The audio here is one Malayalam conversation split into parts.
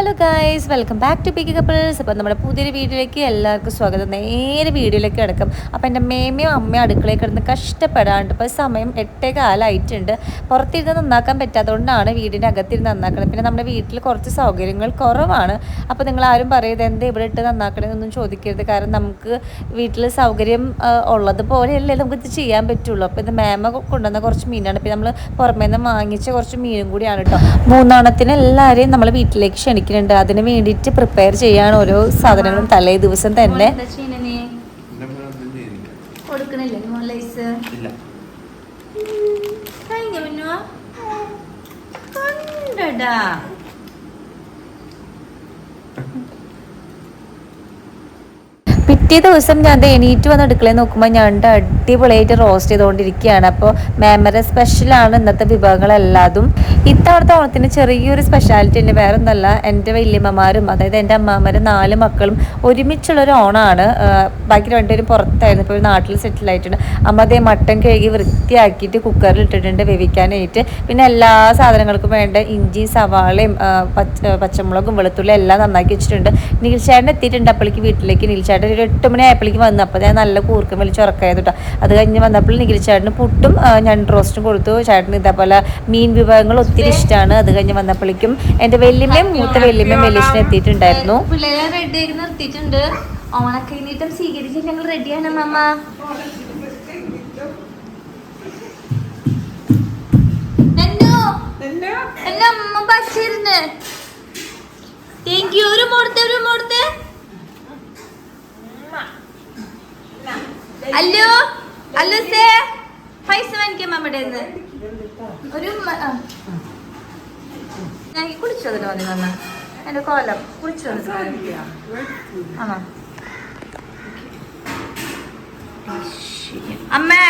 Hello guys welcome back to pick couples അപ്പോൾ നമ്മുടെ പുതിയൊരു വീഡിയോയിലേക്ക് എല്ലാവർക്കും സ്വാഗതം. നേരെ വീഡിയോയിലേക്ക് കിടക്കും. അപ്പോൾ എന്റെ മേമയും അമ്മയും അടുക്കളയിൽ കിടന്ന് കഷ്ടപ്പെടാണ്ട് ഇപ്പോൾ സമയം എട്ടേ കാലമായിട്ടുണ്ട് പുറത്തിരുന്ന് നന്നാക്കാൻ പറ്റാത്തതുകൊണ്ടാണ് വീടിന്റെ അകത്തിരുന്ന് നന്നാക്കണം പിന്നെ നമ്മുടെ വീട്ടിൽ കുറച്ച് സൗകര്യങ്ങൾ കുറവാണ്. അപ്പോൾ നിങ്ങൾ ആരും പറയരുത് എന്ത് ഇവിടെ ഇട്ട് നന്നാക്കണമെന്നൊന്നും ചോദിക്കരുത്. കാരണം നമുക്ക് വീട്ടിൽ സൗകര്യം നമുക്ക് ഇത് ചെയ്യാൻ പറ്റുള്ളൂ. അപ്പോൾ ഇത് മേമ കൊണ്ടുവന്ന കുറച്ച് മീനാണ്. പിന്നെ നമ്മൾ പുറമേ നിന്ന് വാങ്ങിച്ച കുറച്ച് മീനും കൂടിയാണ് കേട്ടോ. മൂന്നെണ്ണത്തിന് എല്ലാവരെയും നമ്മൾ വീട്ടിലേക്ക് ക്ഷണിക്കുന്നുണ്ട് അതിന് വേണ്ടിയിട്ട് പ്രിപ്പയർ ചെയ്യാണ് ഓരോ സാധനങ്ങളും. തലേ ദിവസം തന്നെ. കൊടുക്കണില്ലേ മോളൈസ് ഇല്ല കഴിഞ്ഞ മുന്നോ കണ്ടടാ പിറ്റേ ദിവസം ഞാൻ എണീറ്റ് വന്ന് അടുക്കളയിൽ നോക്കുമ്പോൾ ഞാൻ അടിപൊളിയായിട്ട് റോസ്റ്റ് ചെയ്തുകൊണ്ടിരിക്കുകയാണ് അപ്പോൾ മേമര സ്പെഷ്യലാണ് ഇന്നത്തെ വിഭവങ്ങളെല്ലാതും. ഇത്തവണത്തെ ഓണത്തിന് ചെറിയൊരു സ്പെഷ്യാലിറ്റി ഉണ്ട് വേറെ ഒന്നല്ല എന്റെ വലിയമ്മമാരും അതായത് എന്റെ അമ്മാമ്മരും നാല് മക്കളും ഒരുമിച്ചുള്ളൊരു ഓണമാണ് ബാക്കി രണ്ടുപേരും പുറത്തായിരുന്നു. ഇപ്പോൾ നാട്ടിൽ സെറ്റിൽ ആയിട്ടുണ്ട്. അമ്മ അതേ മട്ടൻ കഴുകി വൃത്തിയാക്കിയിട്ട് കുക്കറിൽ ഇട്ടിട്ടുണ്ട് വേവിക്കാനായിട്ട്. പിന്നെ എല്ലാ സാധനങ്ങൾക്കും വേണ്ട ഇഞ്ചി സവാളയും പച്ച പച്ചമുളകും വെളുത്തുള്ളി എല്ലാം നന്നാക്കി വെച്ചിട്ടുണ്ട്. നീൽച്ചേട്ടൻ എത്തിയിട്ടുണ്ട്. അപ്പോഴേക്ക് വീട്ടിലേക്ക് നീൽച്ചേട്ടൻ ഒരു എട്ട് മണി ആയപ്പോഴേക്കും വന്നു. അപ്പോൾ ഞാൻ നല്ല കൂർക്കം വലിച്ച് ഉറക്കായത് കേട്ടോ അത് കഴിഞ്ഞ് വന്നപ്പോൾ ചേട്ടന് പുട്ടും ഞണ്ട് ഞാൻ റോസ്റ്റും കൊടുത്തു. ചേട്ടന് ഇതേപോലെ മീൻ വിഭവങ്ങൾ ഒത്തിരി ഇഷ്ടമാണ് അത് കഴിഞ്ഞ് വന്നപ്പോഴേക്കും എന്റെ വല്യമ്മയും മൂത്ത വല്യമ്മയും വലിയച്ഛനും എത്തിയിട്ടുണ്ടായിരുന്നു. പിള്ളേരെ റെഡി ആക്കി നിർത്തിയിട്ടുണ്ട്. ഓണക്കൈനീട്ടം സ്വീകരിച്ച് ഞങ്ങൾ റെഡിയാണ് മമ്മ എന്റെ അമ്മ പച്ചിരുന്ന് താങ്ക് യു ഒരു മോടത്തെ ഒരു മോടത്തെ അല്ലോ അല്ലോ സേ പൈസ വാങ്ങിക്കാം മമ്മയുടെ ഒരു ഞാൻ കുളിച്ചു അതിന് മതി വന്ന എന്റെ കോലം കുളിച്ചു ആണോ? അമ്മേ.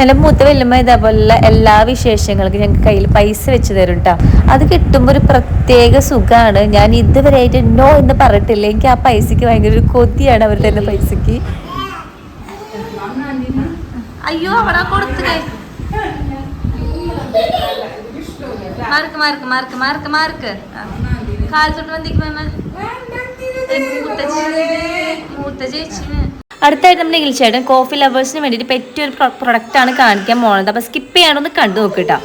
എന്റെ മൂത്ത വല്യമ്മ ഇതേപോലെ എല്ലാ വിശേഷങ്ങൾക്കും ഞങ്ങൾക്ക് കയ്യിൽ പൈസ വെച്ച് തരും കേട്ടോ അത് കിട്ടുമ്പോൾ ഒരു പ്രത്യേക സുഖമാണ് ഞാൻ ഇതുവരെയായിട്ട് നോ എന്ന് പറഞ്ഞിട്ടില്ല. എനിക്ക് ആ പൈസക്ക് ഭയങ്കര ഒരു കൊതിയാണ് അവരുടെ പൈസക്ക് അയ്യോ അവിടെ കൊടുത്തേ mark mark mark mark mark. കാലത്തോട്ട് ചേച്ചിന് അടുത്തായിട്ട് നമ്മുടെ ഇംഗ്ലീഷ് കോഫി ലവേഴ്സിന് വേണ്ടിയിട്ട് പറ്റിയ ഒരു പ്രൊഡക്റ്റ് ആണ് കാണിക്കാൻ പോണത്. അപ്പോൾ സ്കിപ്പ് ചെയ്യാണ്ടൊന്ന് കണ്ടു നോക്കിട്ടോ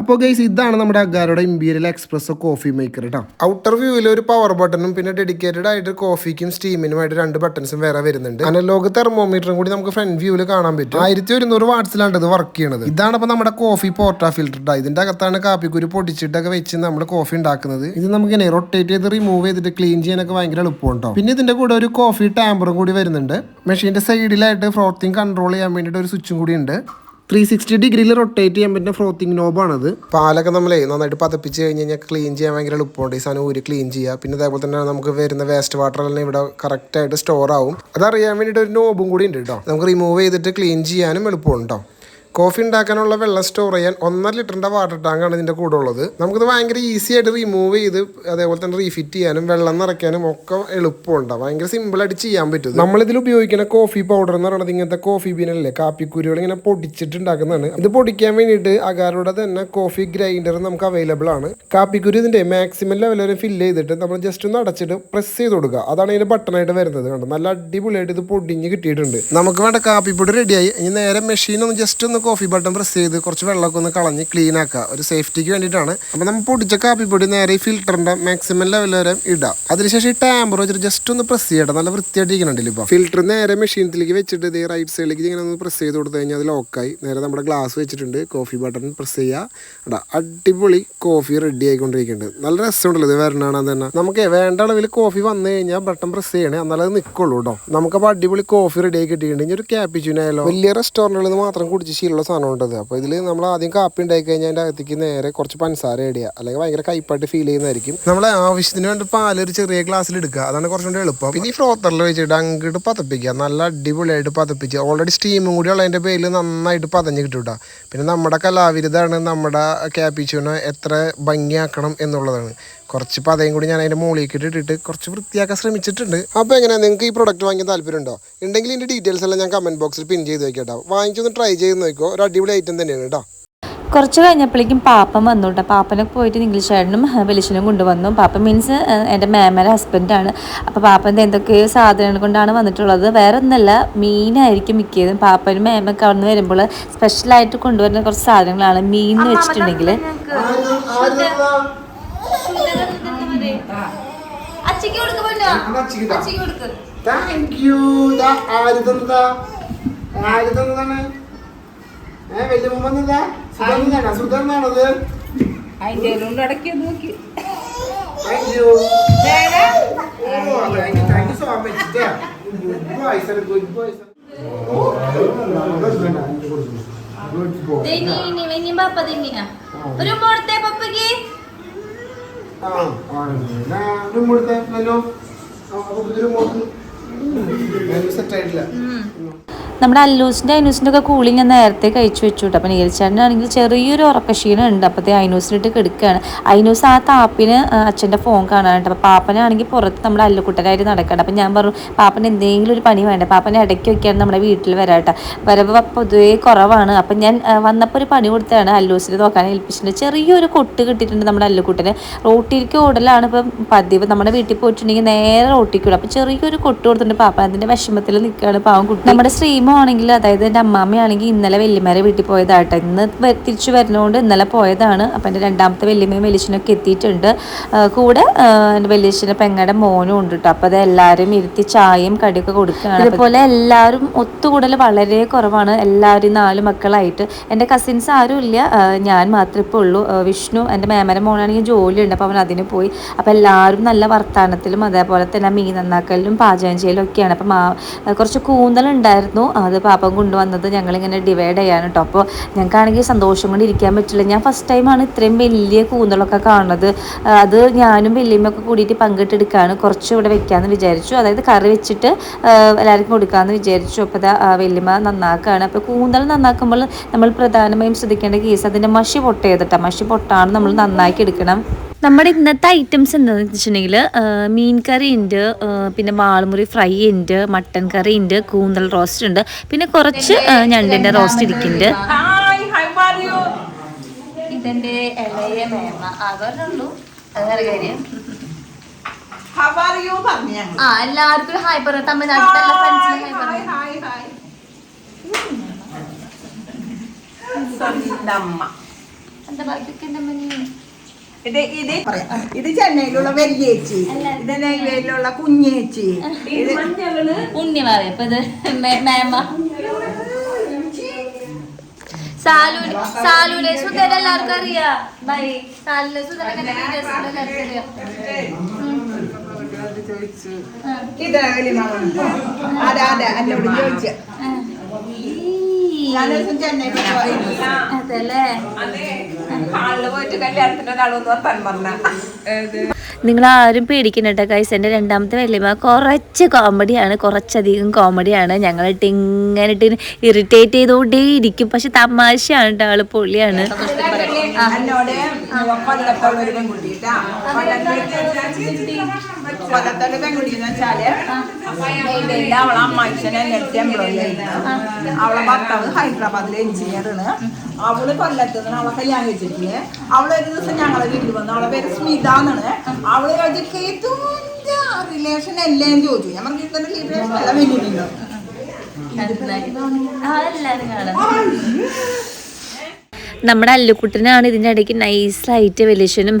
അപ്പോൾ ഗൈസ് ഇതാണ് നമ്മുടെ അഗാരോടെ ഇമ്പീരിയൽ എക്സ്പ്രസ് കോഫി മേക്കർ കേട്ടോ ഔട്ടർ വ്യൂവിൽ ഒരു പവർ ബട്ടണും പിന്നെ ഡെഡിക്കേറ്റഡ് ആയിട്ട് കോഫിക്കും സ്റ്റീമിനും ആയിട്ട് രണ്ട് ബട്ടൺസും വേറെ വരുന്നുണ്ട്. അനലോഗ് തെർമോമീറ്ററും കൂടി നമുക്ക് ഫ്രണ്ട് വ്യൂവിൽ കാണാൻ പറ്റും. ആയിരത്തി ഒരുന്നൂറ് വാട്സിലാണ് ഇത് വർക്ക് ചെയ്യണത്. ഇതാണ് അപ്പോൾ നമ്മുടെ കോഫി പോർട്ടാ ഫിൽറ്റർ ഇതിന്റെ അകത്താണ് കാപ്പിക്കുരു പൊടിച്ചിട്ടൊക്കെ വെച്ച് നമ്മൾ കോഫി ഉണ്ടാക്കുന്നത്. ഇത് നമുക്ക് ഇങ്ങനെ റൊട്ടേറ്റ് ചെയ്ത് റിമൂവ് ചെയ്തിട്ട് ക്ലീൻ ചെയ്യാനൊക്കെ ഭയങ്കര എളുപ്പമാണ് കേട്ടോ പിന്നെ ഇതിന്റെ കൂടെ ഒരു കോഫി ടാമ്പറും കൂടി വരുന്നുണ്ട്. മെഷീന്റെ സൈഡിലായിട്ട് ഫ്രോത്തിങ് കൺട്രോൾ ചെയ്യാൻ വേണ്ടിയിട്ട് ഒരു സ്വിച്ചും കൂടി ഉണ്ട്. ത്രീ സിക്സ്റ്റി ഡിഗ്രിയിൽ റൊട്ടേറ്റ് ചെയ്യാൻ പറ്റുന്ന ഫ്രോത്തിങ് നോബാണത് പാലൊക്കെ നമ്മളെ നന്നായിട്ട് പതപ്പിച്ച് കഴിഞ്ഞ് കഴിഞ്ഞാൽ ക്ലീൻ ചെയ്യാൻ ഭയങ്കര എളുപ്പമുണ്ട്. ഈ സാധനം ഊരി ക്ലീൻ ചെയ്യുക പിന്നെ അതേപോലെ തന്നെ നമുക്ക് വരുന്ന വേസ്റ്റ് വാട്ടർ എല്ലാം ഇവിടെ കറക്റ്റ് ആയിട്ട് സ്റ്റോർ ആവും. അതറിയാൻ വേണ്ടിയിട്ട് ഒരു നോബും കൂടി ഉണ്ട് കേട്ടോ നമുക്ക് റിമൂവ് ചെയ്തിട്ട് ക്ലീൻ ചെയ്യാനും എളുപ്പമുണ്ടോ കോഫി ഉണ്ടാക്കാനുള്ള വെള്ളം സ്റ്റോർ ചെയ്യാൻ ഒന്നര ലിറ്ററിന്റെ വാട്ടർ ടാങ്കാണ് ഇതിന്റെ കൂടെ ഉള്ളത്. നമുക്കിത് ഭയങ്കര ഈസി ആയിട്ട് റിമൂവ് ചെയ്ത് അതേപോലെ തന്നെ റീഫിറ്റ് ചെയ്യാനും വെള്ളം നിറയ്ക്കാനും ഒക്കെ എളുപ്പമുണ്ട്. ഭയങ്കര സിമ്പിൾ ആയിട്ട് ചെയ്യാൻ പറ്റും നമ്മളിതിൽ ഉപയോഗിക്കുന്ന കോഫി പൗഡർ എന്ന് പറയുന്നത് ഇങ്ങനത്തെ കോഫി ബീനല്ലേ കാപ്പിക്കുരുകൾ ഇങ്ങനെ പൊടിച്ചിട്ട് ഉണ്ടാക്കുന്നതാണ് ഇത് പൊടിക്കാൻ വേണ്ടിയിട്ട് അകാരുടെ തന്നെ കോഫി ഗ്രൈൻഡർ നമുക്ക് അവൈലബിൾ ആണ്. കാപ്പിക്കുരു ഇതിന്റെ മാക്സിമം ലെവൽ വരെ ഫില്ല് ചെയ്തിട്ട് നമ്മൾ ജസ്റ്റ് ഒന്ന് അടച്ചിട്ട് പ്രസ് ചെയ്ത് കൊടുക്കുക. അതാണ് ഇതിന്റെ ബട്ടണായിട്ട് വരുന്നത് കണ്ടോ? നല്ല അടിപൊളിയായിട്ട് ഇത് പൊടിഞ്ഞ് കിട്ടിയിട്ടുണ്ട്. നമുക്ക് വേണ്ട കാപ്പിപ്പൊടി റെഡിയായി ഇനി നേരെ മെഷീൻ ഒന്ന് ജസ്റ്റ് ഒന്ന് കോഫി ബട്ടൺ പ്രസ് ചെയ്ത് കുറച്ച് വെള്ളമൊക്കെ ഒന്ന് കളഞ്ഞ് ക്ലീൻ ആക്കുക. ഒരു സേഫ്റ്റിക്ക് വേണ്ടിയിട്ടാണ്. അപ്പോൾ നമ്മൾ പൊടിച്ച കാപ്പിപ്പൊടി നേരെ ഈ ഫിൽറ്ററിന്റെ മാക്സിമം ലെവൽ വരെ ഇടാം. അതിനുശേഷം ഈ ടാമ്പർ വെച്ചിട്ട് ജസ്റ്റ് ഒന്ന് പ്രസ് ചെയ്യട്ടെ. നല്ല വൃത്തിയായിട്ട് ഇരിക്കണുണ്ടല്ലോ ഇപ്പോൾ ഫിൽറ്റർ നേരെ മെഷീനിലേക്ക് വെച്ചിട്ട് ഇതേ റൈറ്റ് സൈഡിലേക്ക് ഇങ്ങനെ ഒന്ന് പ്രസ് ചെയ്ത് കൊടുത്തു കഴിഞ്ഞാൽ അത് ലോക്കായി നേരെ നമ്മുടെ ഗ്ലാസ് വെച്ചിട്ടുണ്ട്. കോഫി ബട്ടൺ പ്രസ് ചെയ്യുക അടിപൊളി കോഫി റെഡി ആയിക്കൊണ്ടിരിക്കുന്നുണ്ട്. നല്ല രസമുണ്ടല്ലോ ഇത് വരണതാണ് തന്നെ. നമുക്ക് വേണ്ട അളവിൽ കോഫി വന്നു കഴിഞ്ഞാൽ ബട്ടൺ പ്രസ് ചെയ്യണേ. എന്നാലേ അത് നിൽക്കുള്ളൂ കേട്ടോ. നമുക്കപ്പോൾ അടിപൊളി കോഫി റെഡി ആയി കിട്ടിയിട്ടുണ്ട്. ഇനി ഒരു ക്യാപ്പിച്ചിനോ ആയാലോ? വലിയ റെസ്റ്റോറന്റുകളിൽ നിന്ന് മാത്രം കുടിച്ച് ശീലമുള്ള സാധനം ഉണ്ടത് അപ്പോൾ ഇതിൽ നമ്മൾ ആദ്യം കാപ്പി ഉണ്ടാക്കി കഴിഞ്ഞാൽ അതിന്റെ അകത്തേക്ക് നേരെ കുറച്ച് പഞ്ചസാര ഇടുക. അല്ലെങ്കിൽ ഭയങ്കര കയ്പായിട്ട് ഫീൽ ചെയ്യുന്നതായിരിക്കും. നമ്മൾ ആവശ്യത്തിന് വേണ്ടി പാൽ ഒരു ചെറിയ ഗ്ലാസ്സിൽ എടുക്കുക. അതാണ് കുറച്ചുകൂടി എളുപ്പം. പിന്നെ ഈ ഫ്രോത്തറിൽ വെച്ചിട്ട് അങ്ങോട്ട് പതപ്പിക്കുക. നല്ല അടിപൊളിയായിട്ട് പതപ്പിച്ച് ഓൾറെഡി സ്റ്റീമും കൂടി ഉള്ളതിന്റെ പേരിൽ നന്നായിട്ട് പതഞ്ഞ് കിട്ടും പിന്നെ നമ്മുടെ കലാവിരുതാണ് നമ്മുടെ ക്യാപിച്ചുവിനെ എത്ര ഭംഗിയാക്കണം എന്നുള്ളതാണ്. കുറച്ച് പതയും കൂടി ഞാൻ അതിന്റെ മുകളിലേക്ക് ഇട്ടിട്ട് കുറച്ച് വൃത്തിയാക്കാൻ ശ്രമിച്ചിട്ടുണ്ട്. അപ്പോൾ എങ്ങനെയാണ് നിങ്ങൾക്ക് ഈ പ്രൊഡക്റ്റ് വാങ്ങിക്കാൻ താല്പര്യമുണ്ടോ? ഉണ്ടെങ്കിൽ ഇതിന്റെ ഡീറ്റെയിൽസ് എല്ലാം ഞാൻ കമന്റ് ബോക്സിൽ പിൻ ചെയ്ത് വെക്കാം കേട്ടോ. വാങ്ങിച്ചൊന്ന് ട്രൈ ചെയ്ത് നോക്കിക്കോ ഒരു അടിപൊളി ഐറ്റം തന്നെയാണ് കേട്ടോ. കുറച്ച് കഴിഞ്ഞപ്പോഴേക്കും പാപ്പൻ വന്നു കേട്ടോ. പാപ്പനൊക്കെ പോയിട്ട് ഇംഗ്ലീഷ് ചേട്ടനും വെളിച്ചനും കൊണ്ടുവന്നു. പാപ്പൻ മീൻസ് എന്റെ മേമയുടെ ഹസ്ബൻഡാണ് അപ്പോൾ പാപ്പന്റെ എന്തൊക്കെയോ സാധനങ്ങൾ കൊണ്ടാണ് വന്നിട്ടുള്ളത്? വേറെ ഒന്നല്ല മീനായിരിക്കും മിക്കതും. പാപ്പനും മേമൊക്കെ അവിടെ നിന്ന് വരുമ്പോൾ സ്പെഷ്യലായിട്ട് കൊണ്ടുവരുന്ന കുറച്ച് സാധനങ്ങളാണ് മീൻ എന്ന് വെച്ചിട്ടുണ്ടെങ്കിൽ. കൊടുക്ക് താങ്ക് യു ആര് തന്നതാ? ആര് തന്നതാണ്? ഏ വലിയ മുമ്പ് സുധർന്നാണോ സുധർന്നാണത് അതിന്റെ ഉള്ളിൽ അടക്കി നോക്കി. Thank you thank you so much good boys good boys good boy ദേ ഇനി ഇനി ഇനി പാപ്പ തിന്നിയാ ഒരു മോളത്തെ പപ്പയ്ക്ക് ആ ആ റിമോട്ട് ഹലോ റിമോട്ട് സെറ്റ് ആയിട്ടില്ല. നമ്മുടെ അല്ലൂസിന്റെ അയനൂസിന്റെ ഒക്കെ കൂളി ഞാൻ നേരത്തെ കഴിച്ചു വെച്ചു കേട്ടോ അപ്പം നീൽച്ചേട്ടനാണെങ്കിൽ ചെറിയൊരു ഉറക്കക്ഷീണം ഉണ്ട്. അപ്പോഴത്തെ അയനൂസിനിട്ട് കിടക്കുകയാണ് അയനൂസ് ആ താപ്പിന് അച്ഛന്റെ ഫോൺ കാണാനുണ്ട് അപ്പോൾ പാപ്പനാണെങ്കിൽ പുറത്ത് നമ്മുടെ അല്ലുക്കുട്ടനായിട്ട് നടക്കണം. അപ്പം ഞാൻ പറഞ്ഞു പാപ്പന് എന്തെങ്കിലും ഒരു പണി വേണ്ട? പാപ്പനെ ഇടയ്ക്ക് വെക്കാണ് നമ്മുടെ വീട്ടിൽ വരാട്ടോ വരവ് പൊതുവേ കുറവാണ്. അപ്പം ഞാൻ വന്നപ്പോൾ ഒരു പണി കൊടുത്താണ് അല്ലൂസിനെ നോക്കാൻ ഏൽപ്പിച്ചിട്ടുണ്ട് ചെറിയൊരു കൊട്ട് കിട്ടിയിട്ടുണ്ട് നമ്മുടെ അല്ലുക്കുട്ടന്. റോട്ടിലേക്ക് ഓടലാണ് ഇപ്പം പതിവ്. നമ്മുടെ വീട്ടിൽ പോയിട്ടുണ്ടെങ്കിൽ നേരെ റോട്ടിക്ക് വിടും അപ്പം ചെറിയൊരു കൊട്ട് കൊടുത്തിട്ടുണ്ട്. പാപ്പ അതിന്റെ വിഷമത്തിൽ നിൽക്കുകയാണ്. പാവം കുട്ടി. നമ്മുടെ സ്ട്രീമോ ആണെങ്കിൽ അതായത് എന്റെ അമ്മാമ്മയാണെങ്കിൽ ഇന്നലെ വെല്ലിമാരെ വീട്ടിൽ പോയതാട്ടെ. ഇന്ന് തിരിച്ചു വരുന്നതുകൊണ്ട് ഇന്നലെ പോയതാണ്. അപ്പം എന്റെ രണ്ടാമത്തെ വല്യമ്മയും വലിയച്ഛനൊക്കെ എത്തിയിട്ടുണ്ട്. കൂടെ എന്റെ വലിയച്ഛന്റെ പെങ്ങടെ മോനും ഉണ്ട് കേട്ടോ അപ്പോൾ അത് എല്ലാവരും ഇരുത്തി ചായയും കടിയൊക്കെ കൊടുക്കുകയാണ്. അതുപോലെ എല്ലാവരും ഒത്തുകൂടൽ വളരെ കുറവാണ്. എല്ലാവരും നാല് മക്കളായിട്ട്. എന്റെ കസിൻസ് ആരും ഇല്ല. ഞാൻ മാത്രമേ ഇപ്പോൾ ഉള്ളൂ. വിഷ്ണു എന്റെ മേമര മോനാണെങ്കിൽ ജോലിയുണ്ട്. അപ്പോൾ അവൻ അതിന് പോയി. അപ്പോൾ എല്ലാവരും നല്ല വർത്താനത്തിലും അതേപോലെ തന്നെ മീൻ നന്നാക്കലിലും പാചകം ചെയ്യലും ഒക്കെയാണ് അപ്പം കുറച്ച് കുറച്ച് കൂന്തലുണ്ടായിരുന്നു അത് പാപ്പം കൊണ്ടുവന്നത് ഞങ്ങളിങ്ങനെ ഡിവൈഡ് ചെയ്യാൻ കേട്ടോ അപ്പോൾ ഞങ്ങൾക്കാണെങ്കിൽ സന്തോഷം കൊണ്ട് ഇരിക്കാൻ പറ്റില്ല. ഞാൻ ഫസ്റ്റ് ടൈമാണ് ഇത്രയും വലിയ കൂന്തളൊക്കെ കാണുന്നത്. അത് ഞാനും വലിയമ്മയൊക്കെ കൂടിയിട്ട് പങ്കിട്ടെടുക്കുകയാണ് കുറച്ച് ഇവിടെ വെക്കാമെന്ന് വിചാരിച്ചു. അതായത് കറി വെച്ചിട്ട് എല്ലാവർക്കും കൊടുക്കാമെന്ന് വിചാരിച്ചു. അപ്പോൾ അതാ വല്യമ്മ നന്നാക്കുകയാണ് അപ്പോൾ കൂന്തൽ നന്നാക്കുമ്പോൾ നമ്മൾ പ്രധാനമായും ശ്രദ്ധിക്കേണ്ട കേസ് അതിന്റെ മഷി പൊട്ടയതിട്ടാ മഷി പൊട്ടാണ് നമ്മൾ നന്നാക്കി എടുക്കണം. നമ്മുടെ ഇന്നത്തെ ഐറ്റംസ് എന്താണെന്ന് വെച്ചിട്ടുണ്ടെങ്കിൽ മീൻ കറി ഉണ്ട് പിന്നെ വാൾമുറി ഫ്രൈ ഉണ്ട് മട്ടൻ കറി ഉണ്ട് കൂന്തൽ റോസ്റ്റ് ഉണ്ട് പിന്നെ കുറച്ച് ഞണ്ടിന്റെ ഞണ്ടിന്റെ റോസ്റ്റ് ഇരിക്കുന്നുണ്ട് ഹായ് ഹായ് പറയൂ ഇതെന്റെ ഇളയ മേമ. അതല്ലുള്ളൂ അതാണ് കാര്യം? ഹൗ ആർ യു പറഞ്ഞു ഞങ്ങൾ ആ എല്ലാവർക്കും ഹായ് പറ. തമിഴ്നാട്ടിലെ എല്ലാ ഫ്രണ്ട്സിനും ഹായ് ഹായ് ഹായ് എന്താ ബാക്കിയൊക്കെ എന്റെ മുന്നിൽ ഇത് ഇത് പറയാം. ഇത് ചെന്നൈയിലുള്ള വലിയേച്ചി. ഇത് നെയ്വേലിയിലുള്ള കുഞ്ഞേച്ചി. ഇത് ഉണ്ണി പറയാം ഇപ്പൊ ഇത് മേമ. സാലൂന് സാലൂനെ സുധര എല്ലാവർക്കും അറിയാം. ബൈ. സാലൂനെ സുധര വീഡിയോസ് എല്ലാവർക്കും അറിയാം. ഇത് അതെ അതെ എന്നോട് ചോദിച്ചു ഞാനൊരു ദിവസം ചെന്നൈയിൽ പോയി അതല്ലേ പോയിട്ട് കല്യാണത്തിന്റെ ഒരാളൊന്നും വർത്താൻ പറഞ്ഞ നിങ്ങൾ ആരും പേടിക്കണ്ട കേട്ടോ കൈസ് എന്റെ രണ്ടാമത്തെ വല്യമ്മ കുറച്ച് കോമഡിയാണ് കുറച്ചധികം കോമഡിയാണ് ഞങ്ങളിട്ട് ഇങ്ങനെ ഇട്ട് ഇറിറ്റേറ്റ് ചെയ്തുകൊണ്ടേ ഇരിക്കും. പക്ഷെ തമാശയാണ് കേട്ടോ ആൾ പൊളിയാണ്. എന്നോട് കൊല്ലത്തുള്ള ഒരു പെൺകുട്ടിട്ടാ കൊല്ലത്തുള്ള പെൺകുട്ടി എന്ന് വെച്ചാൽ നെയ്വേലിയിൽ അവളെ അമ്മായിച്ചനെ നെറ്റ് എംപ്ലോയി ആയിരുന്നു അവളെ ഭർത്താവ് ഹൈദരാബാദിലെ എഞ്ചിനീയർ ആണ്. അവൾ കൊല്ലത്ത് നിന്ന് അവളെ കല്യാണം കഴിച്ചിട്ടില്ലേ അവൾ ഒരു ദിവസം ഞങ്ങളെ വീട്ടിൽ വന്നു. അവളെ പേര് സ്മിത എന്നാണ്. അവൾ കഴിച്ചിട്ട് റിലേഷൻ അല്ലേ എന്ന് ചോദിച്ചു. ഞാൻ പറഞ്ഞു റിലേഷൻ അല്ല വലിയ കാണാം. നമ്മുടെ അല്ലുക്കുട്ടനാണ് ഇതിന്റെ ഇടയ്ക്ക് നൈസായിട്ട് വലിയച്ഛനും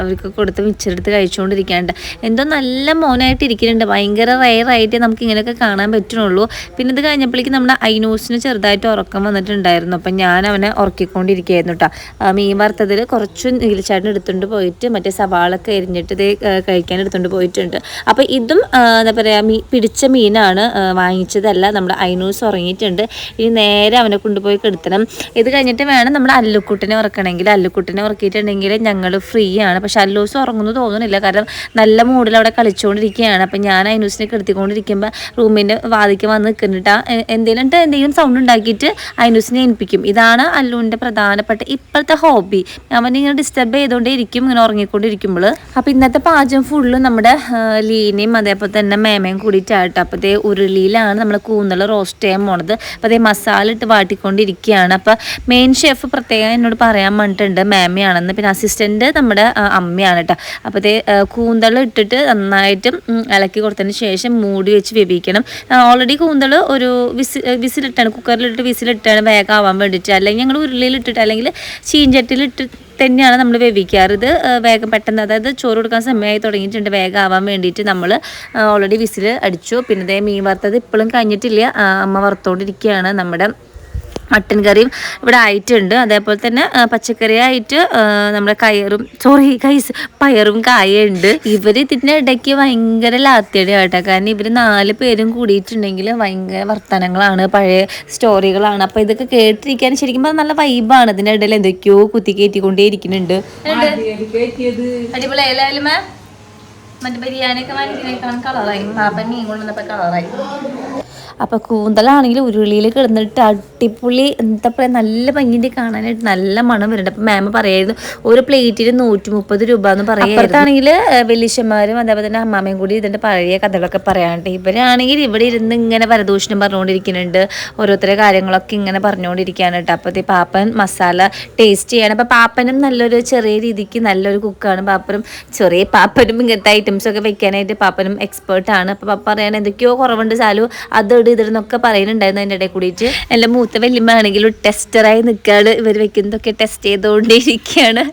അവർക്ക് കൊടുത്ത് മിച്ചെടുത്ത് കഴിച്ചുകൊണ്ടിരിക്കാണ്ട് എന്തോ നല്ല മോനായിട്ട് ഇരിക്കുന്നുണ്ട്. ഭയങ്കര റയറായിട്ട് നമുക്ക് ഇങ്ങനെയൊക്കെ കാണാൻ പറ്റുള്ളൂ പിന്നെ ഇത് കഴിഞ്ഞപ്പോഴേക്കും നമ്മുടെ ഐനൂസിന് ചെറുതായിട്ട് ഉറക്കം വന്നിട്ടുണ്ടായിരുന്നു. അപ്പം ഞാൻ അവനെ ഉറക്കിക്കൊണ്ടിരിക്കുകയായിരുന്നു കേട്ടോ മീൻ വറുത്തതിൽ കുറച്ച് നീലച്ചാട്ടം എടുത്തുകൊണ്ട് പോയിട്ട് മറ്റേ സവാളൊക്കെ എരിഞ്ഞിട്ട് ഇത് കഴിക്കാൻ എടുത്തുകൊണ്ട് പോയിട്ടുണ്ട്. അപ്പോൾ ഇതും എന്താ പറയുക മീ പിടിച്ച മീനാണ് വാങ്ങിച്ചതല്ല. നമ്മുടെ ഐനൂസ് ഉറങ്ങിയിട്ടുണ്ട്. ഇനി നേരെ അവനെ കൊണ്ടുപോയി കെടുത്തണം. ഇത് കഴിഞ്ഞിട്ട് വേണം നമ്മുടെ അല്ലുക്കുട്ടിനെ ഉറക്കണമെങ്കിൽ അല്ലുക്കുട്ടിനെ ഉറക്കിയിട്ടുണ്ടെങ്കിൽ ഞങ്ങൾ ഫ്രീ ആണ്. പക്ഷെ അല്ലൂസ് ഉറങ്ങുന്നു തോന്നുന്നില്ല. കാരണം നല്ല മൂഡിൽ അവിടെ കളിച്ചുകൊണ്ടിരിക്കുകയാണ് അപ്പം ഞാൻ അൈനൂസിനെ കെടുത്തിക്കൊണ്ടിരിക്കുമ്പോൾ റൂമിന്റെ വാതിക്ക് വന്ന് നിൽക്കുന്നുണ്ട്. എന്തെങ്കിലും എന്തെങ്കിലും സൗണ്ട് ഉണ്ടാക്കിയിട്ട് അൈനൂസിനെ ഏൽപ്പിക്കും. ഇതാണ് അല്ലുവിന്റെ പ്രധാനപ്പെട്ട ഇപ്പോഴത്തെ ഹോബി അവൻ ഇങ്ങനെ ഡിസ്റ്റർബ് ചെയ്തുകൊണ്ടേ ഇരിക്കും ഇങ്ങനെ ഉറങ്ങിക്കൊണ്ടിരിക്കുമ്പോൾ അപ്പോൾ ഇന്നത്തെ പാചകം ഫുള്ള് നമ്മുടെ ലീനയും അതേപോലെ തന്നെ മേമയും കൂടിയിട്ടായിട്ട് അപ്പോൾ അതേ ഉരുളിയിലാണ് നമ്മൾ കൂന്തൽ റോസ്റ്റ് ചെയ്യാൻ പോണത്. അപ്പോൾ അതേ മസാല ഇട്ട് വാട്ടിക്കൊണ്ടിരിക്കുകയാണ്. അപ്പോൾ മെയിൻ ഷെഫ് പ്രത്യേകം എന്നോട് പറയാൻ പറഞ്ഞിട്ടുണ്ട്. മാമിയാണെന്ന് പിന്നെ അസിസ്റ്റന്റ് നമ്മുടെ അമ്മയാണ് കേട്ടോ അപ്പോൾ ഇതേ കൂന്തൾ ഇട്ടിട്ട് നന്നായിട്ട് ഇളക്കി കൊടുത്തതിന് ശേഷം മൂടി വെച്ച് വേവിക്കണം ഓൾറെഡി കൂന്തൾ ഒരു വിസി വിസിലിട്ടാണ്. കുക്കറിലിട്ട് വിസിലിട്ടാണ് വേഗം ആവാൻ വേണ്ടിയിട്ട് അല്ലെങ്കിൽ ഞങ്ങൾ ഉരുളിയിലിട്ടിട്ട് അല്ലെങ്കിൽ ചീഞ്ചട്ടിയിലിട്ട് തന്നെയാണ് നമ്മൾ വേവിക്കാറ്. ഇത് വേഗം പെട്ടെന്ന് അതായത് ചോറ് കൊടുക്കാൻ സമയമായി തുടങ്ങിയിട്ടുണ്ട്. വേഗം ആവാൻ വേണ്ടിയിട്ട് നമ്മൾ ഓൾറെഡി വിസിൽ അടിച്ചു. പിന്നെ മീൻ വറുത്തത് ഇപ്പോഴും കഴിഞ്ഞിട്ടില്ല. അമ്മ വറുത്തോണ്ടിരിക്കുകയാണ്. നമ്മുടെ മട്ടൻ കറിയും ഇവിടെ ആയിട്ടുണ്ട്. അതേപോലെ തന്നെ പച്ചക്കറി പച്ചക്കറിയായിട്ട് നമ്മുടെ കയറും സോറി കൈസ് പയറും കായുണ്ട് ഇവർ ഇതിന്റെ ഇടയ്ക്ക് ഭയങ്കര ലാത്തിയുടെ കേട്ടോ കാരണം ഇവർ നാല് പേരും കൂടിയിട്ടുണ്ടെങ്കിൽ ഭയങ്കര വർത്തനങ്ങളാണ് പഴയ സ്റ്റോറികളാണ് അപ്പോൾ ഇതൊക്കെ കേട്ടിരിക്കാൻ ശരിക്കും പറഞ്ഞാൽ നല്ല വൈബാണ് ഇതിന്റെ ഇടയിൽ എന്തൊക്കെയോ കുത്തി കയറ്റിക്കൊണ്ടേ ഇരിക്കുന്നുണ്ട്. അടിപൊളി മാം? മറ്റേ ബിരിയാണിയൊക്കെ വാങ്ങിക്കുന്നേക്കാളും കളറായി പാപ്പൻ മീൻ കൊണ്ടുവന്നപ്പോൾ കളറായി അപ്പോൾ കൂന്തലാണെങ്കിൽ ഉരുളിയിൽ കിടന്നിട്ട് അടിപൊളി എന്താ പറയുക നല്ല ഭംഗിന്റെ കാണാനായിട്ട്. നല്ല മണം വരുന്നുണ്ട്. അപ്പം മാം പറയായിരുന്നു ഒരു പ്ലേറ്റിൽ നൂറ്റി മുപ്പത് രൂപ എന്ന് പറയുകയാണെങ്കിൽ വലിയമ്മമാരും അതേപോലെ തന്നെ അമ്മാമയും കൂടി ഇതിന്റെ പഴയ കഥകളൊക്കെ പറയാനുണ്ട്. ഇവരാണെങ്കിൽ ഇവിടെ ഇരുന്ന് ഇങ്ങനെ പരദൂഷണം പറഞ്ഞുകൊണ്ടിരിക്കുന്നുണ്ട്. ഓരോരുത്തരെ കാര്യങ്ങളൊക്കെ ഇങ്ങനെ പറഞ്ഞുകൊണ്ടിരിക്കുകയാണ് കേട്ടോ അപ്പോൾ പാപ്പൻ മസാല ടേസ്റ്റ് ചെയ്യണം. അപ്പോൾ പാപ്പനും നല്ലൊരു ചെറിയ രീതിക്ക് നല്ലൊരു കുക്കാണ് പാപ്പനും ചെറിയ പാപ്പനും ഇങ്ങനത്തെ ഐറ്റംസ് ഒക്കെ വെക്കാനായിട്ട് പാപ്പനും എക്സ്പേർട്ടാണ് അപ്പോൾ പാപ്പ പറയാൻ എന്തൊക്കെയോ കുറവുണ്ട് ചാലു അത് ഇട് ഇതിടുന്നൊക്കെ പറയുന്നുണ്ടായിരുന്നു അതിന്റെ ഇടയിൽ കൂടിയിട്ട്. എന്റെ മൂത്ത വല്യമ്മ ആണെങ്കിലും ടെസ്റ്ററായി നിൽക്കുകയാണ് ഇവർ വെക്കുന്നതൊക്കെ ടെസ്റ്റ് ചെയ്തുകൊണ്ടിരിക്കുകയാണ്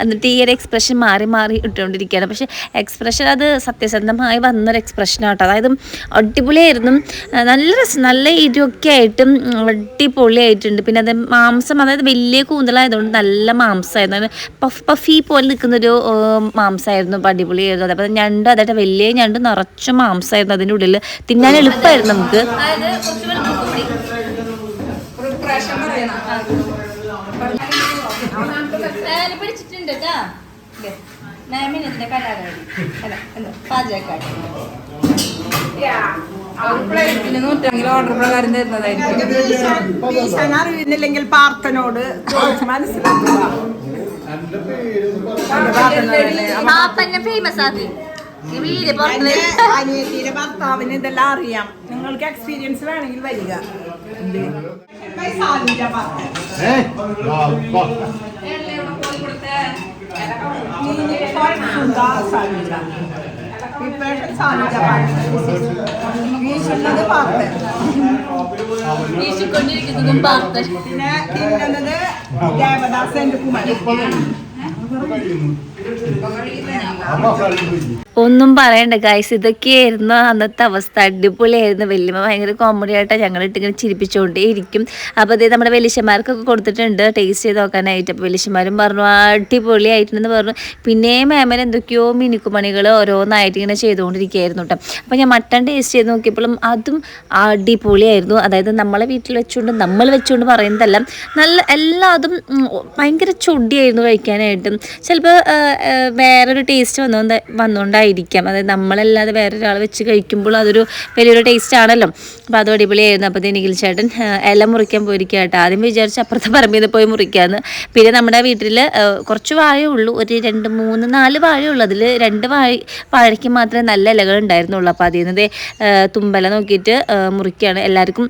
എന്നിട്ട് ഈ ഒരു എക്സ്പ്രഷൻ മാറി മാറി ഇട്ടുകൊണ്ടിരിക്കുകയാണ്. പക്ഷേ എക്സ്പ്രഷൻ അത് സത്യസന്ധമായി വന്നൊരു എക്സ്പ്രഷൻ ആട്ടോ. അതായത് അടിപൊളിയായിരുന്നു. നല്ല രസം നല്ല ഇരുവൊക്കെ ആയിട്ടും അടിപൊളിയായിട്ടുണ്ട്. പിന്നെ അത് മാംസം അതായത് വലിയ കൂന്തലായതുകൊണ്ട് നല്ല മാംസമായിരുന്നു പഫ് പഫി പോലെ നിൽക്കുന്നൊരു മാംസമായിരുന്നു അപ്പോൾ അടിപൊളിയായിരുന്നു. അതേപോലെ ഞണ്ട് അതായത് വലിയ ഞണ്ട് നിറച്ച് മാംസമായിരുന്നു അതിന്റെ ഉള്ളിൽ തിന്നാൻ എളുപ്പമായിരുന്നു നമുക്ക്. അതായത് you. ഞാൻ പിടിച്ചിട്ടുണ്ട് മാമിന് കലാകാരി അല്ല എന്താ പാചകക്കാരി ഓർഡർ പ്രകാരം തരുന്നതായിരിക്കും. അറിയുന്നില്ലെങ്കിൽ പാർത്തനോട് ചോദിച്ച് മനസ്സിലാക്കുക? പാപ്പന്നെ ഫേമസ് ആക്കി. അനിയത്തിയുടെ ഭർത്താവിന് ഇതെല്ലാം അറിയാം. നിങ്ങൾക്ക് എക്സ്പീരിയൻസ് വേണമെങ്കിൽ വരിക. സാലിന്റെ പാർത്തൻ വീശുന്നത് പാർത്തൻ വീശിക്കൊണ്ടിരിക്കുന്നതും പാപ്പൻ പിന്നെ തിന്നുന്നത് ദേവദാസന്റെ കുമരൻ ഒന്നും പറയണ്ട ഗൈസ് ഇതൊക്കെയായിരുന്നു അന്നത്തെ അവസ്ഥ. അടിപൊളിയായിരുന്നു. വല്യമ്മ ഭയങ്കര കോമഡി ആയിട്ടാണ് ഞങ്ങൾ ഇട്ടിങ്ങനെ ചിരിപ്പിച്ചുകൊണ്ടേ ഇരിക്കും അപ്പോൾ അതേ നമ്മുടെ വലിയമ്മമാർക്കൊക്കെ കൊടുത്തിട്ടുണ്ട്. ടേസ്റ്റ് ചെയ്ത് നോക്കാനായിട്ട്. അപ്പോൾ വലിയമ്മമാരും പറഞ്ഞു അടിപൊളിയായിട്ടുണ്ടെന്ന് പറഞ്ഞു. പിന്നെ മാമൻ എന്തൊക്കെയോ മിനുക്കുമണികൾ ഓരോന്നായിട്ട് ഇങ്ങനെ ചെയ്തുകൊണ്ടിരിക്കുകയായിരുന്നു കേട്ടോ അപ്പോൾ ഞാൻ മട്ടൺ ടേസ്റ്റ് ചെയ്ത് നോക്കിയപ്പോഴും അതും അടിപൊളിയായിരുന്നു. അതായത് നമ്മളെ വീട്ടിൽ വെച്ചുകൊണ്ട് നമ്മൾ വെച്ചുകൊണ്ട് പറയുന്നതല്ല. നല്ല എല്ലാതും ഭയങ്കര ചൊടിയായിരുന്നു കഴിക്കാനായിട്ടും. ചിലപ്പോൾ വേറൊരു ടേസ്റ്റ് വന്നുകൊണ്ട് വന്നുകൊണ്ടായിരിക്കാം. അതായത് നമ്മളല്ലാതെ വേറൊരാൾ വെച്ച് കഴിക്കുമ്പോൾ അതൊരു വലിയൊരു ടേസ്റ്റ് ആണല്ലോ. അപ്പോൾ അത് അടിപൊളിയായിരുന്നു. അപ്പോൾ നിഖിൽ ചേട്ടൻ ഇല മുറിക്കാൻ പോയിരിക്കുക കേട്ടോ. ആദ്യം വിചാരിച്ച് അപ്പുറത്തെ പറമ്പിൽ നിന്ന് പോയി മുറിക്കാമെന്ന് പിന്നെ നമ്മുടെ വീട്ടിൽ കുറച്ച് വാഴയേ ഉള്ളൂ. ഒരു രണ്ട് മൂന്ന് നാല് വാഴയേ ഉള്ളൂ. അതിൽ രണ്ട് വാഴ വാഴയ്ക്ക് മാത്രമേ നല്ല ഇലകൾ ഉണ്ടായിരുന്നുള്ളൂ. അപ്പോൾ അതിൽ നിന്ന് ദേ, തുമ്പല നോക്കിയിട്ട് മുറിക്കുകയാണ് എല്ലാവർക്കും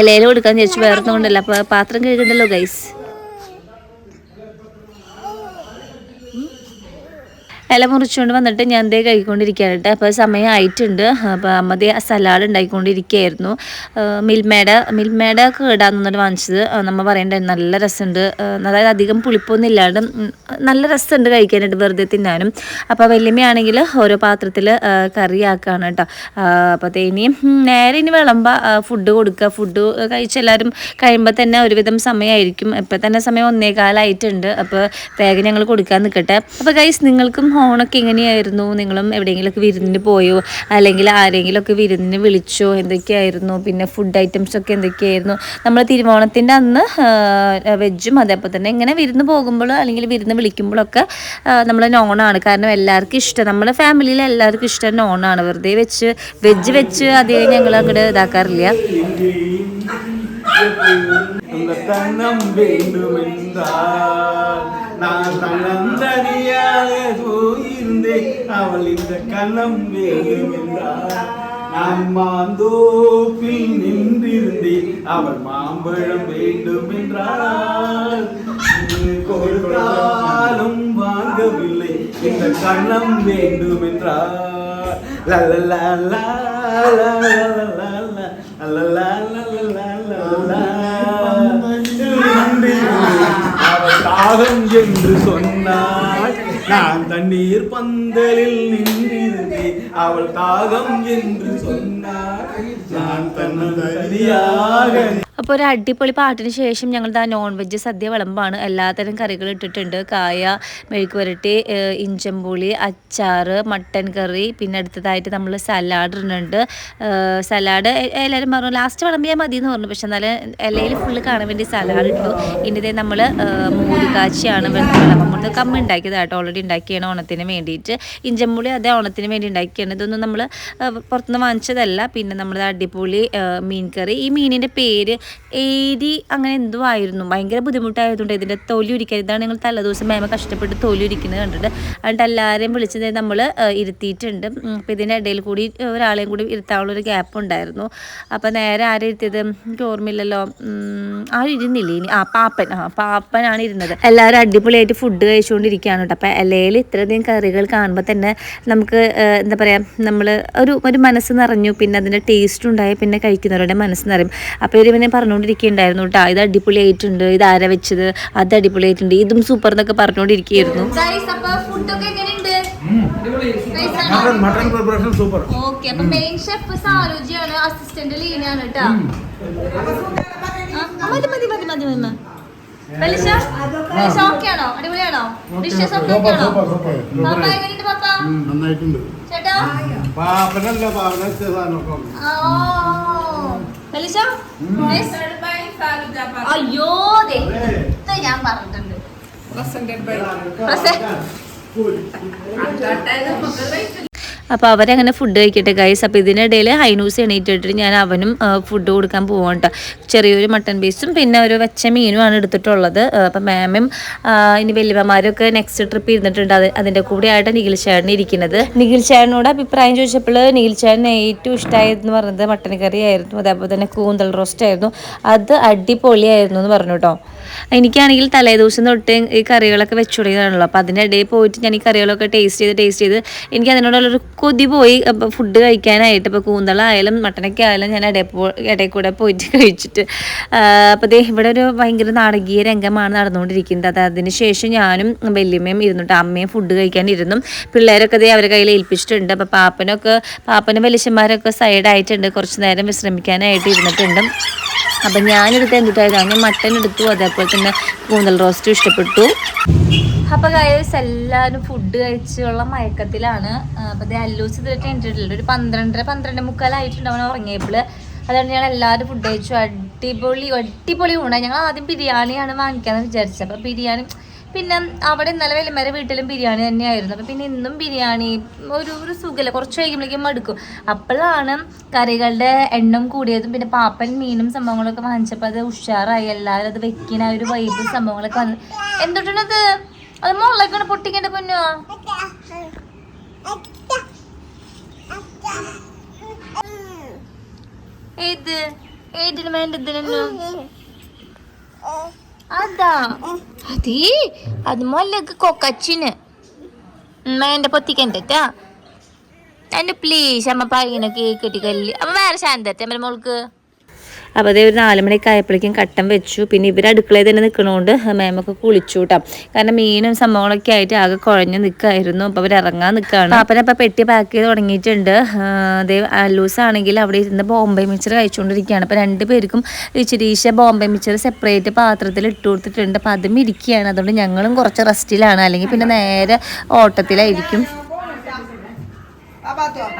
ഇലയിൽ കൊടുക്കാൻ വിചാരിച്ചു വേറെ ഒന്നും കൊണ്ടല്ല. അപ്പോൾ പാത്രം കഴുകണ്ടല്ലോ ഗൈസ് ഇല മുറിച്ചുകൊണ്ട് വന്നിട്ട് ഞാൻ ദേ കഴിക്കൊണ്ടിരിക്കുകയാണ് കേട്ടോ. അപ്പോൾ സമയമായിട്ടുണ്ട്. അപ്പോൾ അമ്മ ആ സലാഡ് ഉണ്ടാക്കിക്കൊണ്ടിരിക്കുകയായിരുന്നു മിൽമേട മിൽമേട കേടാന്ന് പറഞ്ഞിട്ട് വാങ്ങിച്ചത്. നമ്മൾ നമ്മ പറയണ്ടായിരുന്നു നല്ല രസമുണ്ട്. അതായത് അധികം പുളിപ്പൊന്നും ഇല്ലാണ്ട് നല്ല രസമുണ്ട് കഴിക്കാനായിട്ട് വെറുതെ തിന്നാനും. അപ്പോൾ വല്യമ്മയാണെങ്കിൽ ഓരോ പാത്രത്തിൽ കറിയാക്കുകയാണ് കേട്ടോ. അപ്പോൾ തേനി നേരെ ഇനി വിളമ്പ ഫുഡ് കൊടുക്കുക. ഫുഡ് കഴിച്ചെല്ലാവരും കഴിയുമ്പോൾ തന്നെ ഒരുവിധം സമയമായിരിക്കും. ഇപ്പം തന്നെ സമയം ഒന്നേകാലായിട്ടുണ്ട്. അപ്പോൾ വേഗം ഞങ്ങൾ കൊടുക്കാൻ നിൽക്കട്ടെ. അപ്പോൾ ഗൈസ് നിങ്ങൾക്കും ഓണൊക്കെ എങ്ങനെയായിരുന്നു? നിങ്ങളും എവിടെയെങ്കിലുമൊക്കെ വിരുന്നിന് പോയോ? അല്ലെങ്കിൽ ആരെങ്കിലുമൊക്കെ വിരുന്നിന് വിളിച്ചോ? എന്തൊക്കെയായിരുന്നു? പിന്നെ ഫുഡ് ഐറ്റംസൊക്കെ എന്തൊക്കെയായിരുന്നു? നമ്മൾ തിരുവോണത്തിന്റെ അന്ന് വെജും അതേപോലെ തന്നെ ഇങ്ങനെ വിരുന്ന് പോകുമ്പോൾ അല്ലെങ്കിൽ വിരുന്ന് വിളിക്കുമ്പോഴൊക്കെ നമ്മൾ നോണാണ് കാരണം എല്ലാവർക്കും ഇഷ്ടം. നമ്മുടെ ഫാമിലിയിൽ എല്ലാവർക്കും ഇഷ്ടം നോണാണ് വെറുതെ വെച്ച് വെജ് വെച്ച് അധികം ഞങ്ങൾ അങ്ങോട്ട് ഇതാക്കാറില്ല ും. വേണ്ടുമെന്താ நான் தன்னந்தறியாத போயிருந்தேன் அவள் இந்த கண்ணம் வேண்டுமென்றால் நான் மாந்தோப்பில் நின்றிருந்தேன் அவள் மாம்பழம் வேண்டும் என்றால் கொடுத்தாலும் வாங்கவில்லை இந்த கண்ணம் வேண்டும் என்றார் லலலா லா லா லா தாகம் என்று சொன்னாள். நான் தண்ணீர் பந்தலில் நின்றிருந்தேன் அவள் தாகம் என்று சொன்னாள். நான் தன்னறியாக അപ്പോൾ ഒരു അടിപൊളി പാട്ടിന് ശേഷം ഞങ്ങൾ ആ നോൺ വെജ് സദ്യ വിളമ്പാണ്. എല്ലാത്തരം കറികൾ ഇട്ടിട്ടുണ്ട്. കായ മെഴുക്ക് പുരട്ടി അച്ചാർ മട്ടൻ കറി പിന്നെ അടുത്തതായിട്ട് നമ്മൾ സലാഡ് ഇടുന്നുണ്ട്. സലാഡ് എല്ലാവരും പറഞ്ഞു ലാസ്റ്റ് വിളമ്പിയാൽ മതി എന്ന് പറഞ്ഞു. പക്ഷെ എന്നാലും ഇലയിൽ ഫുള്ള് കാണാൻ വേണ്ടി സലാഡ് ഇട്ടു. ഇതിന്റെ നമ്മൾ മൂരി കാച്ചിയാണ് വിളമ്പുന്നത് കമ്മ ഉണ്ടാക്കിയത് കേട്ടോ. ഓൾറെഡി ഉണ്ടാക്കിയാണ് ഓണത്തിന് വേണ്ടിയിട്ട്. ഇഞ്ചമ്പുളി അതേ ഓണത്തിന് വേണ്ടി ഉണ്ടാക്കിയാണ്. ഇതൊന്നും നമ്മൾ പുറത്തുനിന്ന് വാങ്ങിച്ചതല്ല. പിന്നെ നമ്മുടെ അടിപൊളി മീൻ കറി ഈ മീനിന്റെ പേര് ഏരി അങ്ങനെ എന്തോ ആയിരുന്നു. ഭയങ്കര ബുദ്ധിമുട്ടായതുകൊണ്ട് ഇതിന്റെ തൊലി ഉരിക്കാൻ ഇതാണ് ഞങ്ങൾ തലേദിവസം മേമ കഷ്ടപ്പെട്ട് തൊലി ഉരിക്കുന്നത് കണ്ടിട്ട്. അതുകൊണ്ട് എല്ലാവരെയും വിളിച്ചത് നമ്മൾ ഇരുത്തിയിട്ടുണ്ട്. അപ്പോൾ ഇതിന്റെ ഇടയിൽ കൂടി ഒരാളെയും കൂടി ഇരുത്താനുള്ളൊരു ഗ്യാപ്പ് ഉണ്ടായിരുന്നു. അപ്പോൾ നേരെ ആരും ഇരുത്തിയത്? എനിക്ക് ഓർമ്മയില്ലല്ലോ. ആരും ഇരുന്നില്ല ഇനി? ആ പാപ്പൻ. ആ പാപ്പനാണ് ഇരുന്നത്. എല്ലാവരും അടിപൊളിയായിട്ട് ഫുഡ് കഴിച്ചുകൊണ്ടിരിക്കുകയാണ് കേട്ടോ. അപ്പോൾ ഇലയിൽ ഇത്രയധികം കറികൾ കാണുമ്പോൾ തന്നെ നമുക്ക് എന്താ പറയുക നമ്മൾ ഒരു ഒരു മനസ്സ് നിറഞ്ഞു. പിന്നെ അതിന്റെ ടേസ്റ്റ് ഉണ്ടായി. പിന്നെ കഴിക്കുന്നവരുടെ മനസ്സ് നിറയും. അപ്പോൾ ഇവർ പിന്നെ പറഞ്ഞുകൊണ്ടിരിക്കുകയുണ്ടായിരുന്നു കേട്ടോ. ഇത് അടിപൊളിയായിട്ടുണ്ട്. ഇത് ആരാ വെച്ചത്? അത് അടിപൊളിയായിട്ടുണ്ട്. ഇതും സൂപ്പർ എന്നൊക്കെ പറഞ്ഞുകൊണ്ടിരിക്കുകയായിരുന്നു. ഓക്കെ അപ്പൊ മെയിൻ ഷെഫ് അസിസ്റ്റന്റ് കേട്ടോ. മതി മതി മതി മതി മതി. വെളിച്ച വെളിച്ച ഓക്കെ ആണോ? അടിപൊളിയാണോ? ഡിഷസ് ഒക്കെ ഓക്കെ ആണോ? പാപ്പ എങ്ങനെയുണ്ട് പാപ്പ? നന്നായിട്ടുണ്ട്. ചേട്ടാ? പാപ്പനല്ല പാപ്പന വെളിച്ച അയ്യോ ഞാൻ പറഞ്ഞിട്ടുണ്ട്. പ്രസ- അപ്പോൾ അവരങ്ങനെ ഫുഡ് കഴിക്കട്ടെ ഗൈസ് അപ്പോൾ ഇതിനിടയിൽ ഹൈനൂസ് എണീറ്റിട്ട് ഞാൻ അവനും ഫുഡ് കൊടുക്കാൻ പോവാം കേട്ടോ ചെറിയൊരു മട്ടൺ പീസും പിന്നെ ഒരു വെച്ച മീനുമാണ് എടുത്തിട്ടുള്ളത്. അപ്പം മാമും ഇനി വലിയമ്മമാരൊക്കെ നെക്സ്റ്റ് ട്രിപ്പ് ഇരുന്നിട്ടുണ്ട്. അത് അതിന്റെ കൂടെ ആയിട്ട് നിഖിൽ ചേട്ടൻ ഇരിക്കുന്നത്. നിഖിൽ ചേട്ടനോട് അഭിപ്രായം ചോദിച്ചപ്പോൾ നിഖിൽ ചേട്ടന് ഏറ്റവും ഇഷ്ടമായതെന്ന് പറയുന്നത് മട്ടൻ കറി ആയിരുന്നു. അതേപോലെ തന്നെ കൂന്തൽ റോസ്റ്റ് ആയിരുന്നു. അത് അടിപൊളിയായിരുന്നു എന്ന് പറഞ്ഞു കേട്ടോ എനിക്കാണെങ്കിൽ തലേദിവസം തൊട്ട് ഈ കറികളൊക്കെ വെച്ചു തുടങ്ങിയതാണല്ലോ അപ്പോൾ അതിന്റെ ഇടയിൽ പോയിട്ട് ഞാൻ ഈ കറികളൊക്കെ ടേസ്റ്റ് ചെയ്ത് ടേസ്റ്റ് ചെയ്ത് എനിക്ക് അതിനോടുള്ളൊരു കൊതി പോയി. അപ്പോൾ ഫുഡ് കഴിക്കാനായിട്ട് ഇപ്പോൾ കൂന്തളായാലും മട്ടനൊക്കെ ആയാലും ഞാൻ ഇടയിൽ പോ ഇടയിൽ കൂടെ പോയിട്ട് കഴിച്ചിട്ട് അപ്പോൾ ദേ ഇവിടെ ഒരു ഭയങ്കര നാടകീയ രംഗമാണ് നടന്നുകൊണ്ടിരിക്കുന്നത്. അത് അതിന് ശേഷം ഞാനും വല്യമ്മയും ഇരുന്നിട്ട് അമ്മയും ഫുഡ് കഴിക്കാനിരുന്നു പിള്ളേരൊക്കെ ദേ അവരുടെ കയ്യിൽ ഏൽപ്പിച്ചിട്ടുണ്ട്. അപ്പോൾ പാപ്പനൊക്കെ പാപ്പനും വലിയമ്മമാരൊക്കെ സൈഡായിട്ടുണ്ട് കുറച്ച് നേരം വിശ്രമിക്കാനായിട്ട് ഇരുന്നിട്ടുണ്ട്. അപ്പം ഞാനെടുത്ത് എന്തിട്ടായിരുന്നു ഞാൻ മട്ടൻ എടുത്തു. അതേപോലെ തന്നെ കൂന്തൽ റോസ്റ്റും ഇഷ്ടപ്പെട്ടു. അപ്പൊ ഗൈസ് എല്ലാവരും ഫുഡ് കഴിച്ചുള്ള മയക്കത്തിലാണ്. അപ്പൊ ഇത് അല്ലൂസ് ഇതിലിട്ട് എണ്ണിട്ടില്ല ഒരു പന്ത്രണ്ടര പന്ത്രണ്ട് മുക്കാലായിട്ടുണ്ട് അവൻ ഉറങ്ങിയപ്പോൾ അതുകൊണ്ട് ഞാൻ എല്ലാവരും ഫുഡ് കഴിച്ചു. അടിപൊളി അടിപൊളി ഊണായി ഞങ്ങൾ ആദ്യം ബിരിയാണിയാണ് വാങ്ങിക്കാന്ന് വിചാരിച്ചത്. അപ്പൊ ബിരിയാണി പിന്നെ അവിടെ ഇന്നലെ വലിയ വീട്ടിലും ബിരിയാണി തന്നെയായിരുന്നു. അപ്പം പിന്നെ ഇന്നും ബിരിയാണി ഒരു ഒരു സുഖമില്ല കുറച്ച് കഴിയുമ്പോഴേക്കും മടുക്കും അപ്പോഴാണ് കറികളുടെ എണ്ണം കൂടിയതും പിന്നെ പാപ്പൻ മീനും സംഭവങ്ങളൊക്കെ വാങ്ങിച്ചപ്പോൾ അത് ഉഷാറായി. എല്ലാവരും അത് വെക്കുന്ന ഒരു വൈബ് സംഭവങ്ങളൊക്കെ വന്നു. എന്തുകൊണ്ടാണത് അത് മുളകാണ് പൊട്ടിക്കേണ്ട പൊന്നോ? ഏത്? ഏതിനു വേണ്ടതിനു അതാ. അതേ അത് മുല്ലക്ക് കൊക്കച്ചിന്. എന്റെ പൊത്തിക്കണ്ടാ എന്റെ പ്ലീസ് അമ്മ പയ്യനെ കേക്ക് കിട്ടി കല്ല്. അമ്മ വേറെ ശാന്തത്തെ അമ്മ മോൾക്ക്? അപ്പോൾ അതേ ഒരു നാല് ആയപ്പോഴേക്കും കട്ടൻ വെച്ചു. പിന്നെ ഇവർ അടുക്കളയിൽ തന്നെ നിൽക്കണോണ്ട് മേമൊക്കെ കുളിച്ചു കേട്ടോ കാരണം മീനും സംഭവങ്ങളൊക്കെ ആയിട്ട് ആകെ കുഴഞ്ഞു നിൽക്കായിരുന്നു. അപ്പോൾ അവർ ഇറങ്ങാൻ നിൽക്കുകയാണ് പാപ്പനപ്പോൾ പെട്ടി പാക്ക് ചെയ്ത് തുടങ്ങിയിട്ടുണ്ട്. അതേ അല്ലൂസ് ആണെങ്കിൽ അവിടെ ഇരുന്ന് ബോംബെ മിച്ചർ കഴിച്ചുകൊണ്ടിരിക്കുകയാണ് അപ്പോൾ രണ്ട് പേർക്കും ഇച്ചിരീശ ബോംബെ മിച്ചർ സെപ്പറേറ്റ് പാത്രത്തിൽ ഇട്ട് കൊടുത്തിട്ടുണ്ട്. അപ്പോൾ അതും ഇരിക്കുകയാണ്. അതുകൊണ്ട് ഞങ്ങളും കുറച്ച് റെസ്റ്റിലാണ് അല്ലെങ്കിൽ പിന്നെ നേരെ ഓട്ടത്തിലായിരിക്കും.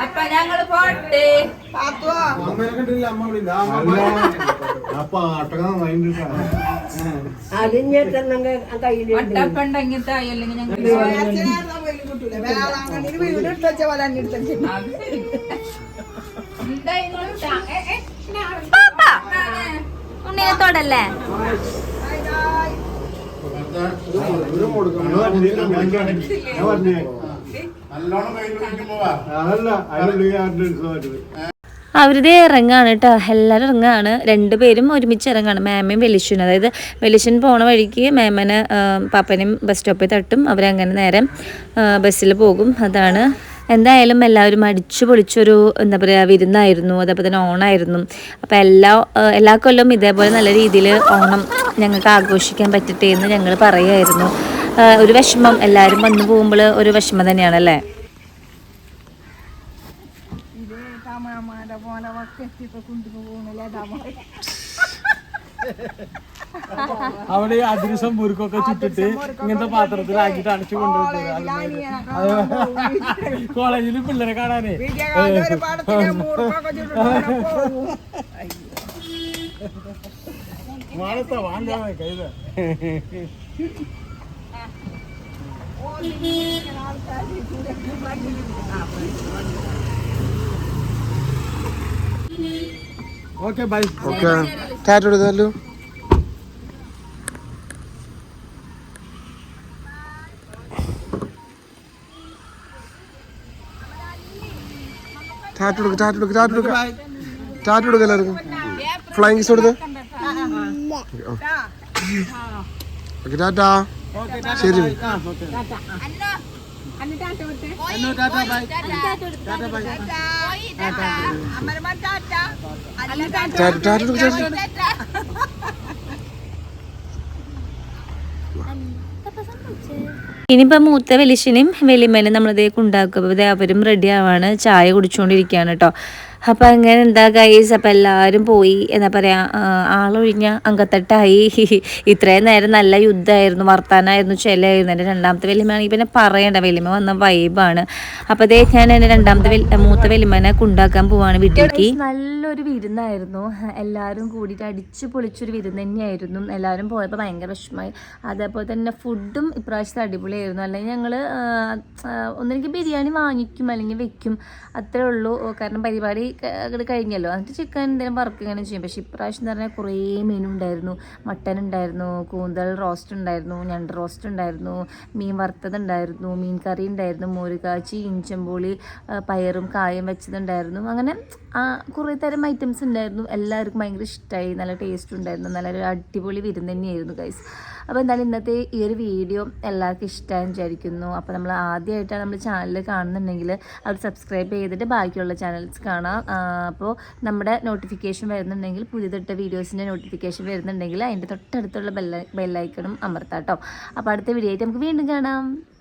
അപ്പൊ ഞങ്ങൾ പോട്ടെ. നന്നായിട്ടുണ്ട് ഒട്ടപ്പുണ്ടെങ്കിൽ തായി അല്ലെങ്കിൽ ഞങ്ങൾ ഉണ്ണിനെ തൊടല്ലേ നല്ലോണം കയ്യിൽ ഞാൻ അതല്ല അവരുടെ ഇറങ്ങാണ് കേട്ടോ എല്ലാവരും ഇറങ്ങാണ്. രണ്ടുപേരും ഒരുമിച്ച് ഇറങ്ങാണ്. മാമയും വെലിഷനും അതായത് വെലിഷൻ പോണ വഴിക്ക് മാമന് പാപ്പനെയും ബസ് സ്റ്റോപ്പിൽ തട്ടും. അവരങ്ങനെ നേരെ ബസ്സിൽ പോകും. അതാണ്. എന്തായാലും എല്ലാവരും അടിച്ചു പൊളിച്ചൊരു എന്താ പറയുക വിരുന്നായിരുന്നു. അതേപോലെ തന്നെ ഓണമായിരുന്നു അപ്പോൾ എല്ലാ എല്ലാ കൊല്ലം ഇതേപോലെ നല്ല രീതിയിൽ ഓണം ഞങ്ങൾക്ക് ആഘോഷിക്കാൻ പറ്റട്ടെ എന്ന് ഞങ്ങൾ പറയുമായിരുന്നു ഒരു വിഷമം എല്ലാവരും വന്നു പോകുമ്പോൾ ഒരു വിഷമം തന്നെയാണല്ലേ? അല്ലേ അവിടെ അതിരസം മുറുക്കൊക്കെ ചുട്ടിട്ട് ഇങ്ങനത്തെ പാത്രത്തിൽ ആക്കിട്ട് അടച്ചു കൊണ്ടുപോയി കോളേജിൽ പിള്ളേരെ കാണാനേ. മാനത്ത വാങ്ങാ കൈത ഓക്കെ ബൈ. ഓക്കെ. ടാറ്റ കൊടുത്തല്ലോ ടാറ്റ കൊടുക്ക് ടാറ്റ കൊടുക്ക് ടാറ്റ കൊടുക്ക് ടാറ്റ എല്ലാവർക്കും. ഫ്ലൈങ് കിസ് കൊടുത്ത് ഓക്കെ ടാറ്റ ശരി. ഇനിയിപ്പോൾ മൂത്ത വലിശനും വെലിമേനും നമ്മളിതേക്ക് അപ്പോൾ ഇതേ അവരും റെഡി ആവാണ്. ചായ കുടിച്ചുകൊണ്ടിരിക്കുകയാണ് കേട്ടോ അപ്പോൾ അങ്ങനെ എന്താ ഗൈസ് അപ്പോൾ എല്ലാവരും പോയി. എന്താ പറയുക ആളൊഴിഞ്ഞ അങ്കത്തട്ടായി. ഇത്രയും നേരം നല്ല യുദ്ധമായിരുന്നു. വർത്താനായിരുന്നു ചെലായിരുന്നു എന്റെ രണ്ടാമത്തെ വലിമയാണെങ്കിൽ പിന്നെ പറയണ്ട. വലിമ വന്ന വൈബാണ് അപ്പോൾ അതേ ഞാൻ എന്റെ രണ്ടാമത്തെ മൂത്ത വലിമനെ കൊണ്ടാക്കാൻ പോവാണ് വീട്ടിലേക്ക്. നല്ലൊരു വിരുന്നായിരുന്നു. എല്ലാവരും കൂടിയിട്ട് അടിച്ചു പൊളിച്ചൊരു വിരുന്ന് തന്നെയായിരുന്നു. എല്ലാവരും പോയപ്പോൾ ഭയങ്കര വിഷമമായി. അതേപോലെ തന്നെ ഫുഡും ഇപ്രാവശ്യത്തെ അടിപൊളിയായിരുന്നു. അല്ലെങ്കിൽ ഞങ്ങൾ ഒന്നെങ്കിൽ ബിരിയാണി വാങ്ങിക്കും അല്ലെങ്കിൽ വെക്കും. അത്രേ ഉള്ളൂ. കാരണം പരിപാടി അത് കഴിഞ്ഞല്ലോ. എന്നിട്ട് ചിക്കൻ എന്തെങ്കിലും വർക്ക് ഇങ്ങനെ ചെയ്യും. പക്ഷേ ഇപ്രാവശ്യം എന്ന് പറഞ്ഞാൽ കുറേ മെനു ഉണ്ടായിരുന്നു. മട്ടൻ ഉണ്ടായിരുന്നു കൂന്തൽ റോസ്റ്റ് ഉണ്ടായിരുന്നു ഞണ്ട് റോസ്റ്റ് ഉണ്ടായിരുന്നു മീൻ വറുത്തത് ഉണ്ടായിരുന്നു മീൻ കറി ഉണ്ടായിരുന്നു മോരുകാച്ചി ഇഞ്ചമ്പുളി പയറും കായും വെച്ചതുണ്ടായിരുന്നു അങ്ങനെ കുറേ തരം ഐറ്റംസ് ഉണ്ടായിരുന്നു. എല്ലാവർക്കും ഭയങ്കര ഇഷ്ടമായി നല്ല ടേസ്റ്റ് ഉണ്ടായിരുന്നു. നല്ലൊരു അടിപൊളി വിരുന്ന് തന്നെയായിരുന്നു ഗൈസ് അപ്പോൾ എന്തായാലും ഇന്നത്തെ ഈ ഒരു വീഡിയോ എല്ലാവർക്കും ഇഷ്ടമായി വിചാരിക്കുന്നു. അപ്പോൾ നമ്മൾ ആദ്യമായിട്ടാണ് നമ്മൾ ചാനൽ കാണുന്നുണ്ടെങ്കിൽ അത് സബ്സ്ക്രൈബ് ചെയ്തിട്ട് ബാക്കിയുള്ള ചാനൽസ് കാണാം. അപ്പോൾ നമ്മുടെ നോട്ടിഫിക്കേഷൻ വരുന്നുണ്ടെങ്കിൽ പുതിയതിട്ട വീഡിയോസിന്റെ നോട്ടിഫിക്കേഷൻ വരുന്നുണ്ടെങ്കിൽ അതിന്റെ തൊട്ടടുത്തുള്ള ബെല്ല ബെല്ലൈക്കണും അമർത്താം കേട്ടോ അപ്പോൾ അടുത്ത വീഡിയോ ആയിട്ട് നമുക്ക് വീണ്ടും കാണാം.